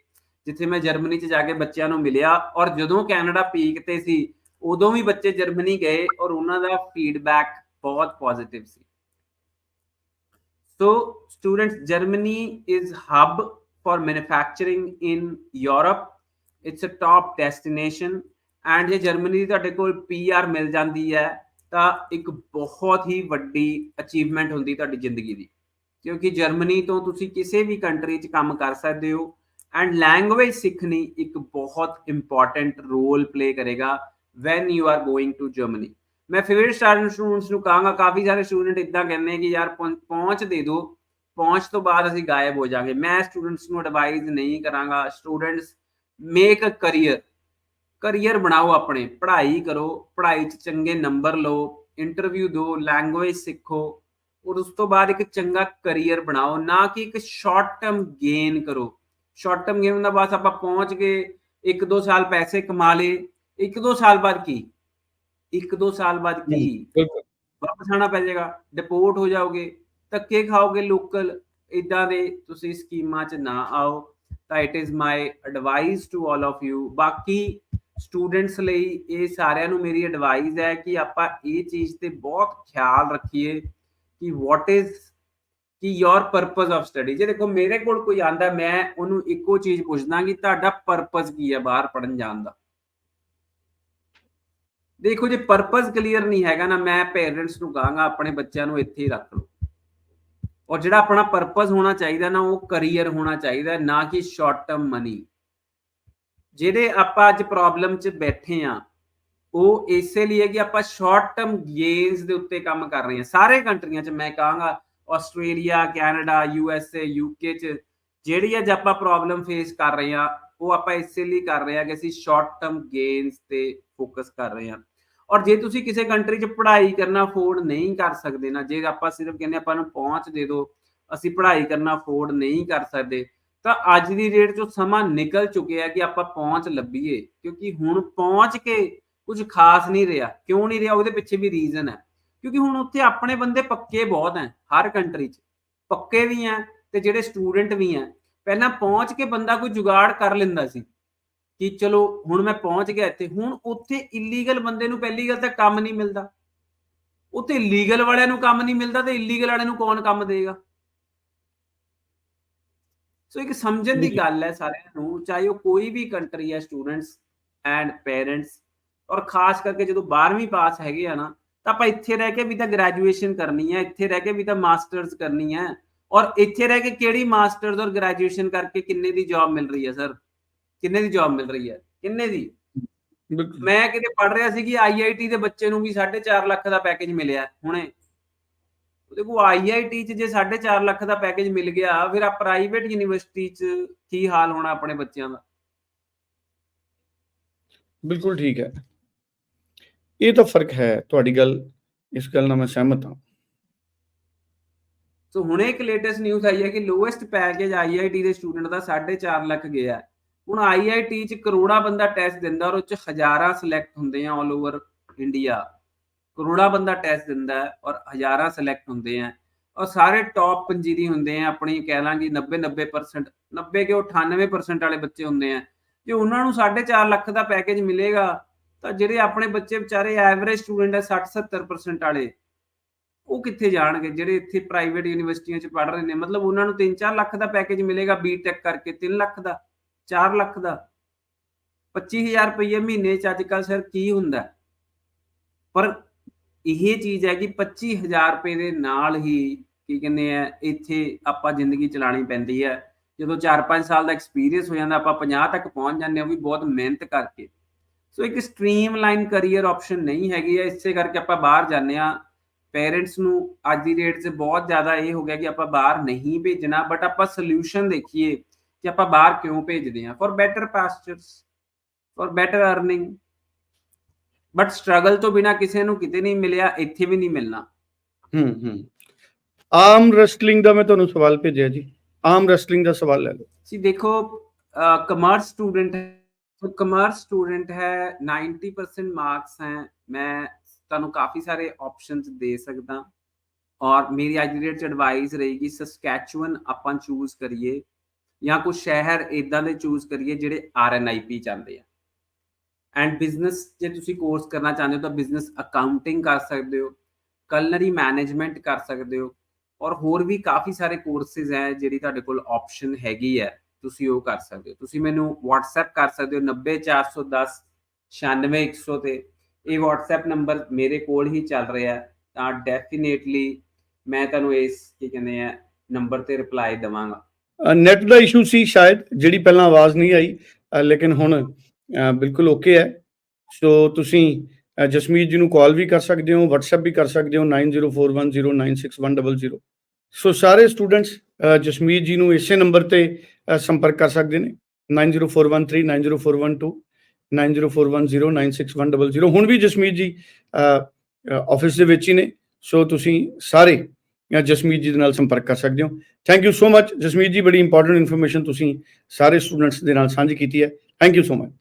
[SPEAKER 2] ਜਿੱਥੇ ਮੈਂ ਜਰਮਨੀ 'ਚ ਜਾ ਕੇ ਬੱਚਿਆਂ ਨੂੰ ਮਿਲਿਆ। ਔਰ ਜਦੋਂ ਕੈਨੇਡਾ ਪੀਕ ਤੇ ਸੀ, ਉਦੋਂ ਵੀ ਬੱਚੇ ਜਰਮਨੀ ਗਏ ਔਰ ਉਹਨਾਂ ਦਾ ਫੀਡਬੈਕ ਬਹੁਤ ਪੋਜ਼ਿਟਿਵ ਸੀ। So students Germany is hub for manufacturing in Europe it's a top destination and ਜੇ ਜਰਮਨੀ ਦੀ ਤੁਹਾਡੇ ਕੋਲ ਪੀਆਰ ਮਿਲ ਜਾਂਦੀ ਹੈ, ਤਾਂ ਇੱਕ ਬਹੁਤ ਹੀ ਵੱਡੀ ਅਚੀਵਮੈਂਟ ਹੁੰਦੀ ਤੁਹਾਡੀ ਜ਼ਿੰਦਗੀ ਦੀ। ਕਿਉਂਕਿ ਜਰਮਨੀ ਤੋਂ ਤੁਸੀਂ ਕਿਸੇ ਵੀ ਕੰਟਰੀ 'ਚ ਕੰਮ ਕਰ ਸਕਦੇ ਹੋ। ਐਂਡ ਲੈਂਗੁਏਜ ਸਿੱਖਣੀ ਇੱਕ ਬਹੁਤ ਇੰਪੋਰਟੈਂਟ ਰੋਲ ਪਲੇ ਕਰੇਗਾ when you are going to Germany ਮੈਂ ਫਿਰ ਸਟੂਡੈਂਟਸ ਨੂੰ ਕਹਾਂਗਾ, ਕਾਫੀ ਸਾਰੇ ਸਟੂਡੈਂਟ ਇਦਾਂ ਕਹਿੰਦੇ ਕਿ ਯਾਰ ਪਹੁੰਚ ਦੇ ਦਿਓ। ਪਹੁੰਚ ਤੋਂ ਬਾਅਦ ਅਸੀਂ ਗਾਇਬ ਹੋ ਜਾਾਂਗੇ। ਮੈਂ ਸਟੂਡੈਂਟਸ ਨੂੰ ਐਡਵਾਈਜ਼ ਨਹੀਂ ਕਰਾਂਗਾ। Students make a career career ਬਣਾਓ ਆਪਣੇ। ਪੜ੍ਹਾਈ ਕਰੋ। ਪੜ੍ਹਾਈ 'ਚ ਚੰਗੇ ਨੰਬਰ ਲਓ। ਇੰਟਰਵਿਊ ਦਿਓ ਲੈਂਗੁਏਜ ਸਿੱਖੋ। ਔਰ ਉਸ ਤੋਂ ਬਾਅਦ ਇੱਕ ਚੰਗਾ ਕਰੀਅਰ ਬਣਾਓ। ਨਾ ਕਿ ਇੱਕ ਸ਼ਾਰਟ ਟਰਮ ਗੇਨ ਕਰੋ। ਸ਼ਾਰਟ ਟਰਮ ਗੇਨ ਦਾ ਬਸ ਆਪਾਂ ਪਹੁੰਚ ਗਏ। ਇੱਕ ਦੋ ਸਾਲ ਪੈਸੇ ਕਮਾ ਲਏ। ਇੱਕ ਦੋ ਸਾਲ ਬਾਅਦ ਕੀ? ਇੱਕ ਦੋ ਸਾਲ ਬਾਅਦ ਕੀ? ਵਾਪਸ ਆਣਾ ਪੈ ਜਾਏਗਾ ਡਿਪੋਰਟ ਹੋ ਜਾਓਗੇ ਧੱਕੇ ਖਾਓਗੇ ਲੋਕਲ ਇਦਾਂ ਦੇ ਤੁਸੀਂ ਸਕੀਮਾਂ 'ਚ ਨਾ ਆਓ। ਤਾਂ it is my advice to all of you ਬਾਕੀ ਸਟੂਡੈਂਟਸ ਲਈ ਇਹ ਸਾਰਿਆਂ ਨੂੰ ਮੇਰੀ ਐਡਵਾਈਸ ਹੈ ਕਿ ਆਪਾਂ ਇਹ ਚੀਜ਼ ਤੇ ਬਹੁਤ ਖਿਆਲ ਰੱਖੀਏ ਕਿ ਵਾਟ ਇਜ਼ ਕਿ ਯੋਰ ਪਰਪਸ ਆਫ ਸਟੱਡੀ ਜੇ ਦੇਖੋ ਮੇਰੇ ਕੋਲ ਕੋਈ ਆਂਦਾ ਮੈਂ ਉਹਨੂੰ ਇੱਕੋ ਚੀਜ਼ ਪੁੱਛਦਾ ਕਿ ਤੁਹਾਡਾ ਪਰਪਸ ਕੀ ਹੈ ਬਾਹਰ ਪੜਨ ਜਾਣ ਦਾ? ਦੇਖੋ ਜੇ ਪਰਪਸ ਕਲੀਅਰ ਨਹੀਂ ਹੈਗਾ ਨਾ, ਮੈਂ ਪੇਰੈਂਟਸ ਨੂੰ ਕਹਾਂਗਾ, ਆਪਣੇ ਬੱਚਿਆਂ ਨੂੰ ਇੱਥੇ ਹੀ ਰੱਖ ਲਓ। ਔਰ ਜਿਹੜਾ ਆਪਣਾ ਪਰਪਸ ਹੋਣਾ ਚਾਹੀਦਾ ਨਾ, ਉਹ ਕਰੀਅਰ ਹੋਣਾ ਚਾਹੀਦਾ, ਨਾ ਕਿ ਸ਼ਾਰਟ ਟਰਮ ਮਨੀ ਜਿਹੜੇ ਆਪਾਂ ਅੱਜ ਪ੍ਰੋਬਲਮ 'ਚ ਬੈਠੇ ਆ, ਉਹ ਇਸੇ ਲਈ ਹੈ ਕਿ ਆਪਾਂ ਸ਼ਾਰਟ ਟਰਮ ਗੇਨਸ ਦੇ ਉੱਤੇ ਕੰਮ ਕਰ ਰਹੇ ਹਾਂ ਸਾਰੇ ਕੰਟਰੀਆਂ 'ਚ ਮੈਂ ਕਹਾਂਗਾ, Australia, Canada, U S A UK 'ਚ, ਜਿਹੜੀ ਅੱਜ ਆਪਾਂ ਪ੍ਰੋਬਲਮ ਫੇਸ ਕਰ ਰਹੇ ਹਾਂ ਉਹ ਆਪਾਂ ਇਸੇ ਲਈ ਕਰ ਰਹੇ ਹਾਂ ਕਿ ਅਸੀਂ ਸ਼ਾਰਟ ਟਰਮ ਗੇਨਸ ਤੇ ਫੋਕਸ ਕਰ ਰਹੇ ਹਾਂ। ਔਰ ਜੇ ਤੁਸੀਂ ਕਿਸੇ ਕੰਟਰੀ 'ਚ ਪੜ੍ਹਾਈ ਕਰਨਾ ਅਫੋਰਡ ਨਹੀਂ ਕਰ ਸਕਦੇ ਨਾ, ਜੇ ਆਪਾਂ ਸਿਰਫ ਕਹਿੰਦੇ ਆਪਾਂ ਨੂੰ ਪਹੁੰਚ ਦੇ ਦਿਓ, ਅਸੀਂ ਪੜ੍ਹਾਈ ਕਰਨਾ ਅਫੋਰਡ ਨਹੀਂ ਕਰ ਸਕਦੇ, ਤਾਂ ਅੱਜ ਦੀ ਡੇਟ ਚ ਸਮਾਂ ਨਿਕਲ ਚੁੱਕਿਆ ਕਿ ਆਪਾਂ ਪਹੁੰਚ ਲੱਭੀਏ, ਕਿਉਂਕਿ ਹੁਣ ਪਹੁੰਚ ਕੇ ਕੁਝ ਖਾਸ ਨਹੀਂ ਰਿਹਾ। ਕਿਉਂ ਨਹੀਂ ਰਿਹਾ? ਉਹਦੇ ਪਿੱਛੇ ਵੀ ਰੀਜ਼ਨ ਹੈ। ਕਿਉਂਕਿ ਹੁਣ ਉੱਥੇ ਆਪਣੇ ਬੰਦੇ ਪੱਕੇ ਬਹੁਤ ਹੈ, ਹਰ ਕੰਟਰੀ 'ਚ। ਪੱਕੇ ਵੀ ਹੈ ਤੇ ਜਿਹੜੇ ਸਟੂਡੈਂਟ ਵੀ ਹੈ। ਪਹਿਲਾਂ ਪਹੁੰਚ ਕੇ ਬੰਦਾ ਕੋਈ ਜੁਗਾੜ ਕਰ ਲੈਂਦਾ ਸੀ। ਕਿ ਚਲੋ ਹੁਣ ਮੈਂ ਪਹੁੰਚ ਗਿਆ ਇੱਥੇ ਹੁਣ ਉੱਥੇ ਇਲੀਗਲ ਬੰਦੇ ਨੂੰ ਪਹਿਲੀ ਗੱਲ ਤਾਂ ਕੰਮ ਨਹੀਂ ਮਿਲਦਾ। ਉੱਥੇ ਲੀਗਲ ਵਾਲਿਆਂ ਨੂੰ ਕੰਮ ਨਹੀਂ ਮਿਲਦਾ ਤੇ ਇਲੀਗਲ ਵਾਲਿਆਂ ਨੂੰ ਕੌਣ ਕੰਮ ਦੇਗਾ? ਸੋ ਇੱਕ ਸਮਝਣ ਦੀ। ਗੱਲ ਹੈ ਸਾਰਿਆਂ ਨੂੰ ਚਾਹੇ ਉਹ ਕੋਈ ਵੀ ਕੰਟਰੀ ਹੈ ਸਟੂਡੈਂਟਸ ਐਂਡ ਪੇਰੈਂਟਸ ਔਰ ਖਾਸ ਕਰਕੇ ਜਦੋਂ 12ਵੀਂ ਪਾਸ ਹੈਗੇ ਆ ਨਾ ਤਾਂ ਆਪਾਂ ਇੱਥੇ ਰਹਿ ਕੇ ਵੀ ਤਾਂ ਗ੍ਰੈਜੂਏਸ਼ਨ ਕਰਨੀ ਹੈ ਇੱਥੇ ਰਹਿ ਕੇ ਵੀ ਤਾਂ ਮਾਸਟਰਸ ਕਰਨੀ ਹੈ। ਔਰ ਇੱਥੇ ਰਹਿ ਕੇ ਕਿਹੜੀ ਮਾਸਟਰਸ ਔਰ ਗ੍ਰੈਜੂਏਸ਼ਨ ਕਰਕੇ ਕਿੰਨੇ ਦੀ ਜੌਬ ਮਿਲ ਰਹੀ ਹੈ ਸਰ ਕਿੰਨੇ ਦੀ ਜੌਬ ਮਿਲ ਰਹੀ ਹੈ? ਕਿੰਨੇ ਦੀ? ਮੈਂ ਕਿਤੇ ਪੜ ਰਿਹਾ ਸੀ ਕਿ ਆਈਆਈਟੀ ਦੇ ਬੱਚੇ ਨੂੰ ਵੀ 4.5 ਲੱਖ ਦਾ ਪੈਕੇਜ ਮਿਲਿਆ ਹੁਣੇ। ਦੇਖੋ ਆਈਆਈਟੀ ਚ ਜੇ 4.5 ਲੱਖ ਦਾ ਪੈਕੇਜ ਮਿਲ ਗਿਆ ਫਿਰ ਆ ਪ੍ਰਾਈਵੇਟ ਯੂਨੀਵਰਸਿਟੀ ਚ ਕੀ ਹਾਲ ਹੋਣਾ ਆਪਣੇ ਬੱਚਿਆਂ ਦਾ?
[SPEAKER 1] ਬਿਲਕੁਲ ਠੀਕ ਹੈ। ਇਹ ਤਾਂ ਫ਼ਰਕ ਹੈ ਤੁਹਾਡੀ ਗੱਲ ਇਸ ਗੱਲ ਨਾਲ ਮੈਂ ਸਹਿਮਤ ਹਾਂ।
[SPEAKER 2] ਸੋ ਹੁਣੇ ਇੱਕ ਲੇਟੈਸਟ ਨਿਊਜ਼ ਆਈ ਹੈ ਕਿ ਲੋਐਸਟ ਪੈਕੇਜ ਆਈਆਈਟੀ ਦੇ ਸਟੂਡੈਂਟ ਦਾ 4.5 ਲੱਖ ਗਿਆ। ਹੈ। ਹੁਣ ਆਈਆਈਟੀ ਚ ਕਰੋੜਾ ਬੰਦਾ ਟੈਸਟ ਦਿੰਦਾ ਔਰ ਉਹ ਚ ਹਜ਼ਾਰਾਂ ਸਿਲੈਕਟ ਹੁੰਦੇ ਆ 올 ਓਵਰ ਇੰਡੀਆ ਕਰੋੜਾ ਬੰਦਾ ਟੈਸਟ ਦਿੰਦਾ ਔਰ ਹਜ਼ਾਰਾਂ ਸਿਲੈਕਟ ਹੁੰਦੇ ਆ। ਔਰ ਸਾਰੇ ਟੌਪ ਪੰਜੀਰੀ ਹੁੰਦੇ ਆ, ਆਪਣੀ ਕਹਿ ਲਾਂਗੇ 90 90% 90 ਕਿ 98% ਵਾਲੇ ਬੱਚੇ ਹੁੰਦੇ ਆ। ਜੇ ਉਹਨਾਂ ਨੂੰ 4.5 ਲੱਖ ਦਾ ਪੈਕੇਜ ਮਿਲੇਗਾ, ਤਾਂ ਜਿਹੜੇ ਆਪਣੇ ਬੱਚੇ ਵਿਚਾਰੇ ਐਵਰੇਜ ਸਟੂਡੈਂਟ ਹੈ 60 70% ਵਾਲੇ, ਉਹ ਕਿੱਥੇ ਜਾਣਗੇ? ਜਿਹੜੇ ਇੱਥੇ ਪ੍ਰਾਈਵੇਟ ਯੂਨੀਵਰਸਿਟੀਆਂ 'ਚ ਪੜ੍ਹ ਰਹੇ ਨੇ, ਮਤਲਬ ਉਹਨਾਂ ਨੂੰ 3-4 ਲੱਖ ਦਾ ਪੈਕੇਜ ਮਿਲੇਗਾ ਬੀਟੈਕ ਕਰਕੇ 3 ਲੱਖ ਦਾ। 4 ਲੱਖ ਦਾ। 25000 ਰੁਪਏ ਮਹੀਨੇ 'ਚ ਅੱਜ ਕੱਲ ਸਰ ਕੀ ਹੁੰਦਾ? ਪਰ ਇਹ ਚੀਜ਼ ਹੈ ਕਿ 25000 ਰੁਪਏ ਦੇ ਨਾਲ ਹੀ ਕੀ ਕਹਿੰਦੇ ਆ, ਇੱਥੇ ਆਪਾਂ ਜ਼ਿੰਦਗੀ ਚਲਾਣੀ ਪੈਂਦੀ ਹੈ। ਜਦੋਂ 4-5 ਸਾਲ ਦਾ ਐਕਸਪੀਰੀਅੰਸ ਹੋ ਜਾਂਦਾ, ਆਪਾਂ 50 ਤੱਕ ਪਹੁੰਚ ਜਾਂਦੇ ਹਾਂ, ਉਹ ਵੀ ਬਹੁਤ ਮਿਹਨਤ ਕਰਕੇ। ਸੋ ਇੱਕ ਸਟ੍ਰੀਮਲਾਈਨ ਕੈਰੀਅਰ ਆਪਸ਼ਨ ਨਹੀਂ ਹੈਗੀ ਹੈ। ਇਸੇ ਕਰਕੇ ਆਪਾਂ ਬਾਹਰ ਜਾਂਦੇ ਆ ਪੇਰੈਂਟਸ ਨੂੰ ਅੱਜ ਦੀ ਡੇਟ 'ਚ ਬਹੁਤ ਜ਼ਿਆਦਾ ਇਹ ਹੋ ਗਿਆ ਕਿ ਆਪਾਂ ਬਾਹਰ ਨਹੀਂ ਭੇਜਣਾ ਬਟ ਆਪਾਂ ਸੋਲੂਸ਼ਨ ਦੇਖੀਏ। ਕਿ ਆਪਾਂ ਬਾਹਰ ਕਿਉਂ ਭੇਜਦੇ ਆ for better pastures for better earning but struggle ਤੋਂ ਬਿਨਾ ਕਿਸੇ ਨੂੰ ਕਿਤੇ ਨਹੀਂ ਮਿਲਿਆ ਇੱਥੇ ਵੀ ਨਹੀਂ ਮਿਲਣਾ।
[SPEAKER 1] ਹੂੰ ਹੂੰ। ਆਮ ਰੈਸਲਿੰਗ ਦਾ ਮੈਂ ਤੁਹਾਨੂੰ ਸਵਾਲ ਭੇਜਿਆ ਜੀ। ਆਮ ਰੈਸਲਿੰਗ ਦਾ ਸਵਾਲ ਲੈ ਲਓ।
[SPEAKER 2] ਸੀ ਦੇਖੋ ਕਮਰਸ ਸਟੂਡੈਂਟ ਹੈ ਕਮਰਸ ਸਟੂਡੈਂਟ ਹੈ 90% ਮਾਰਕਸ ਹੈ। ਮੈਂ ਤੁਹਾਨੂੰ ਕਾਫੀ ਸਾਰੇ ਆਪਸ਼ਨਸ ਦੇ ਸਕਦਾ। ਔਰ ਮੇਰੀ ਅੱਜ ਦੀ ਡੇਟ ਚ ਐਡਵਾਈਸ ਰਹੇਗੀ ਸਸਕੈਚੁਅਨ ਆਪਾਂ ਚੂਜ਼ ਕਰੀਏ। ਜਾਂ ਕੁਝ ਸ਼ਹਿਰ ਇਦਾਂ ਦੇ ਚੂਜ਼ ਕਰੀਏ ਜਿਹੜੇ ਆਰਐਨਆਈਪੀ ਚਾਹੁੰਦੇ ਆ। ਐਂਡ ਬਿਜ਼ਨਸ ਜੇ ਤੁਸੀਂ ਕੋਰਸ ਕਰਨਾ ਚਾਹੁੰਦੇ ਹੋ ਤਾਂ ਬਿਜ਼ਨਸ ਅਕਾਊਂਟਿੰਗ ਕਰ ਸਕਦੇ ਹੋ ਕਲਨਰੀ ਮੈਨੇਜਮੈਂਟ ਕਰ ਸਕਦੇ ਹੋ ਔਰ ਹੋਰ ਵੀ ਕਾਫੀ ਸਾਰੇ ਕੋਰਸਿਸ ਹੈ ਜਿਹੜੀ ਤੁਹਾਡੇ ਕੋਲ ਆਪਸ਼ਨ ਹੈਗੀ ਹੈ, ਤੁਸੀਂ ਉਹ ਕਰ ਸਕਦੇ ਹੋ। ਤੁਸੀਂ ਮੈਨੂੰ WhatsApp ਕਰ ਸਕਦੇ ਹੋ 90410 96100 ਤੇ। ਇਹ WhatsApp ਨੰਬਰ ਮੇਰੇ ਕੋਲ ਹੀ ਚੱਲ ਰਿਹਾ ਤਾਂ ਡੈਫੀਨੇਟਲੀ ਮੈਂ ਤੁਹਾਨੂੰ ਇਸ, ਕੀ ਕਹਿੰਦੇ ਆ ਨੰਬਰ ਤੇ ਰਿਪਲਾਈ ਦਵਾਂਗਾ।
[SPEAKER 1] ਨੈਟ ਦਾ ਇਸ਼ੂ ਸੀ ਸ਼ਾਇਦ ਜਿਹੜੀ ਪਹਿਲਾਂ ਆਵਾਜ਼ ਨਹੀਂ ਆਈ ਲੇਕਿਨ ਹੁਣ ਬਿਲਕੁਲ ਓਕੇ ਹੈ ਸੋ ਤੁਸੀਂ ਜਸਮੀਤ ਜੀ ਨੂੰ ਕਾਲ ਵੀ ਕਰ ਸਕਦੇ ਹੋ WhatsApp ਵੀ ਕਰ ਸਕਦੇ ਹੋ 9041096100 ਸੋ ਸਾਰੇ ਸਟੂਡੈਂਟਸ ਜਸਮੀਤ ਜੀ ਨੂੰ ਇਸੇ ਨੰਬਰ ਤੇ ਸੰਪਰਕ ਕਰ ਸਕਦੇ ਨੇ 9041390412 9041096100 ਹੁਣ ਵੀ ਜਸਮੀਤ ਜੀ ਆਫਿਸ ਦੇ ਵਿੱਚ ਹੀ ਨੇ ਸੋ ਤੁਸੀਂ ਸਾਰੇ ਜਾਂ ਜਸਮੀਤ ਜੀ ਦੇ ਨਾਲ ਸੰਪਰਕ ਕਰ ਸਕਦੇ ਹੋ। Thank you so much Jasmeet ji, ਬੜੀ ਇੰਪੋਰਟੈਂਟ ਇਨਫੋਰਮੇਸ਼ਨ ਤੁਸੀਂ ਸਾਰੇ ਸਟੂਡੈਂਟਸ ਦੇ ਨਾਲ ਸਾਂਝੀ ਕੀਤੀ ਹੈ। Thank you so much